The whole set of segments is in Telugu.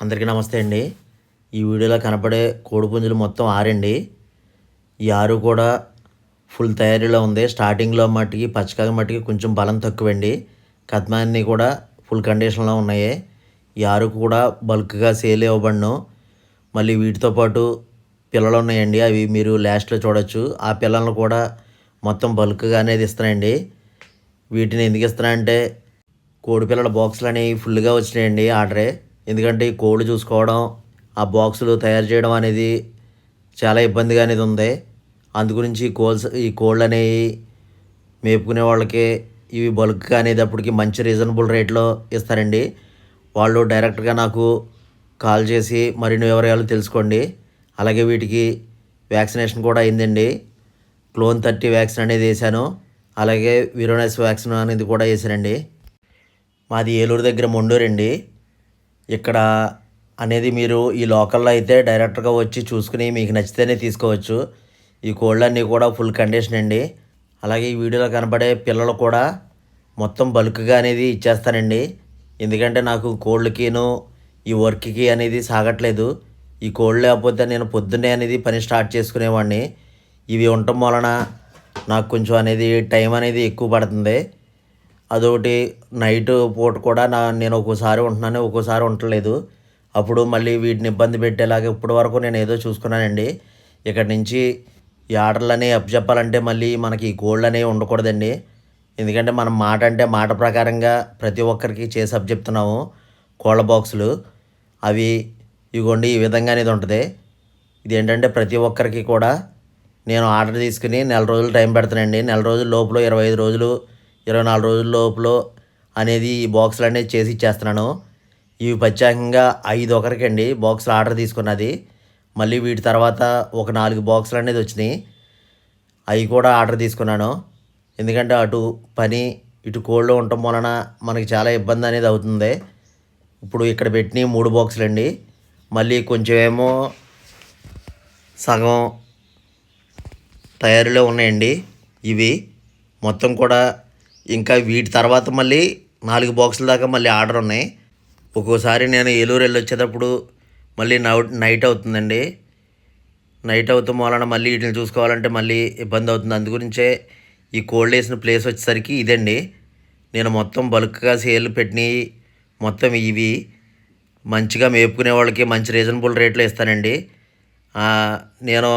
అందరికీ నమస్తే అండి. ఈ వీడియోలో కనపడే కోడిపుంజులు మొత్తం ఆరండి. ఈ ఆరు కూడా ఫుల్ తయారీలో ఉంది. స్టార్టింగ్లో మట్టికి పచ్చకాయ మట్టికి కొంచెం బలం తక్కువండి. కత్మాన్ని కూడా ఫుల్ కండిషన్లో ఉన్నాయి. ఈ ఆరు కూడా బల్క్గా సేల్ ఇవ్వబడను. మళ్ళీ వీటితో పాటు పిల్లలు ఉన్నాయండి. అవి మీరు లాస్ట్లో చూడొచ్చు. ఆ పిల్లలను కూడా మొత్తం బల్క్గా అనేది ఇస్తానండి వీటిని ఎందుకు ఇస్తున్నానంటే కోడి పిల్లల బాక్సులు అనేవి ఫుల్గా వచ్చినాయండి ఆర్డరే. ఎందుకంటే ఈ కోళ్ళు చూసుకోవడం ఆ బాక్సులు తయారు చేయడం అనేది చాలా ఇబ్బందిగా అనేది ఉంది. అందుగురించి ఈ కోల్స్ ఈ కోళ్ళు అనేవి మేపుకునే వాళ్ళకి ఇవి బల్క్గా అనేటప్పటికి మంచి రీజనబుల్ రేట్లో ఇస్తారండి. వాళ్ళు డైరెక్ట్గా నాకు కాల్ చేసి మరిన్ని వివరాలు తెలుసుకోండి. అలాగే వీటికి వ్యాక్సినేషన్ కూడా అయిందండి. క్లోన్ థర్టీ వ్యాక్సిన్ అనేది వేశాను. అలాగే విరోనస్ వ్యాక్సిన్ అనేది కూడా వేసానండి మాది ఏలూరు దగ్గర మొండూరండి. ఇక్కడ అనేది మీరు ఈ లోకల్లో అయితే డైరెక్ట్గా వచ్చి చూసుకుని మీకు నచ్చితేనే తీసుకోవచ్చు. ఈ కోళ్ళన్నీ కూడా ఫుల్ కండిషన్ అండి. అలాగే ఈ వీడియోలో కనబడే పిల్లలు కూడా మొత్తం బల్క్గా అనేది ఇచ్చేస్తానండి. ఎందుకంటే నాకు కోళ్ళకిను ఈ వర్క్కి అనేది సాగట్లేదు. ఈ కోళ్ళు లేకపోతే నేను పొద్దున్నే అనేది పని స్టార్ట్ చేసుకునేవాడిని. ఇవి ఉండటం వలన నాకు కొంచెం అనేది టైం అనేది ఎక్కువ పడుతుంది. అదొకటి నైట్ పూట కూడా నా నేను ఒక్కోసారి ఉంటున్నాను ఒక్కోసారి ఉండలేదు అప్పుడు మళ్ళీ వీటిని ఇబ్బంది పెట్టేలాగా ఇప్పటి వరకు నేను ఏదో చూసుకున్నానండి. ఇక్కడి నుంచి ఈ ఆర్డర్లని చెప్పాలంటే మళ్ళీ మనకి ఈ గోల్డ్ అనేవి ఉండకూడదండి. ఎందుకంటే మనం మాట అంటే మాట ప్రకారంగా ప్రతి ఒక్కరికి చేసి అప్ చెప్తున్నాము కోళ్ళ బాక్సులు. అవి ఇగోండి ఈ విధంగా అనేది ఉంటుంది. ఇది ఏంటంటే ప్రతి ఒక్కరికి కూడా నేను ఆర్డర్ తీసుకుని నెల రోజులు టైం పెడతానండి. నెల రోజుల లోపల ఇరవై ఐదు రోజులు ఇరవై నాలుగు రోజుల లోపల అనేది ఈ బాక్సులు అనేది చేసి ఇచ్చేస్తున్నాను. ఇవి ప్రత్యేకంగా ఐదు ఒకరికండి బాక్సులు ఆర్డర్ తీసుకున్నది. మళ్ళీ వీటి తర్వాత ఒక నాలుగు బాక్సులు అనేది వచ్చినాయి. అవి కూడా ఆర్డర్ తీసుకున్నాను. ఎందుకంటే అటు పని ఇటు కోళ్ళు ఉండటం వలన మనకి చాలా ఇబ్బంది అనేది అవుతుంది. ఇప్పుడు ఇక్కడ పెట్టిన మూడు బాక్సులు అండి మళ్ళీ కొంచెం ఏమో సగం తయారీలో ఉన్నాయండి. ఇవి మొత్తం కూడా ఇంకా వీటి తర్వాత మళ్ళీ నాలుగు బాక్సుల దాకా మళ్ళీ ఆర్డర్ ఉన్నాయి. ఒక్కోసారి నేను ఏలూరు వెళ్ళి వచ్చేటప్పుడు మళ్ళీ నైట్ నైట్ అవుతుందండి. నైట్ అవుతాం వలన మళ్ళీ వీటిని చూసుకోవాలంటే మళ్ళీ ఇబ్బంది అవుతుంది. అందుగురించే ఈ కోల్డ్ వేసిన ప్లేస్ వచ్చేసరికి ఇదండి. నేను మొత్తం బల్క్గా సేల్ పెట్టినవి మొత్తం ఇవి. మంచిగా మేపుకునే వాళ్ళకి మంచి రీజనబుల్ రేట్లో ఇస్తానండి. నేను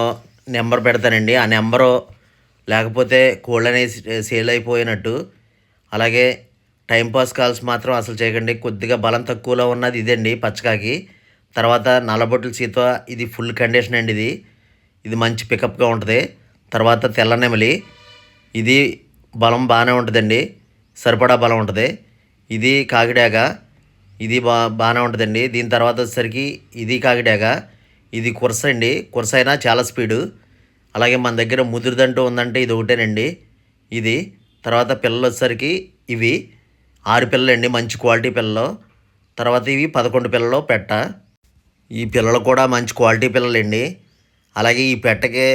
నెంబర్ పెడతానండి. ఆ నెంబరు లేకపోతే కోల్డ్ అనేది సేల్ అయిపోయినట్టు అలాగే టైంపాస్ కాల్స్ మాత్రం అసలు చేయకండి. కొద్దిగా బలం తక్కువలో ఉన్నది ఇదండి పచ్చకాకి. తర్వాత నల్లబొట్టుల సీత ఇది ఫుల్ కండిషన్ అండి ఇది. ఇది మంచి పికప్గా ఉంటుంది. తర్వాత తెల్ల నెమలి ఇది బలం బాగానే ఉంటుందండి. సరిపడా బలం ఉంటుంది. ఇది కాకిడాక ఇది బా బాగానే ఉంటుందండి. దీని తర్వాత వచ్చేసరికి ఇది కాకిడాక ఇది కురస అండి. కురస అయినా చాలా స్పీడు. అలాగే మన దగ్గర ముదురుదంటూ ఉందంటే ఇది ఒకటేనండి. ఇది తర్వాత పిల్లలు వచ్చేసరికి ఇవి ఆరు పిల్లలండి మంచి క్వాలిటీ పిల్లలు. తర్వాత ఇవి పదకొండు పిల్లలు పెట్ట. ఈ పిల్లలు కూడా మంచి క్వాలిటీ పిల్లలండి. అలాగే ఈ పెట్టకి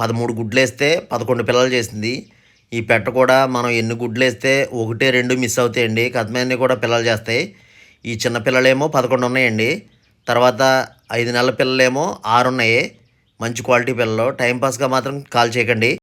పదమూడు గుడ్లు వేస్తే పదకొండు పిల్లలు చేసింది. ఈ పెట్ట కూడా మనం ఎన్ని గుడ్లు వేస్తే ఒకటే రెండు మిస్ అవుతాయండి. కథమన్నీ కూడా పిల్లలు చేస్తాయి. ఈ చిన్న పిల్లలేమో పదకొండు ఉన్నాయండి. తర్వాత ఐదు నెలల పిల్లలేమో ఆరు ఉన్నాయి. మంచి క్వాలిటీ పిల్లలు. టైంపాస్గా మాత్రం కాల్ చేయకండి.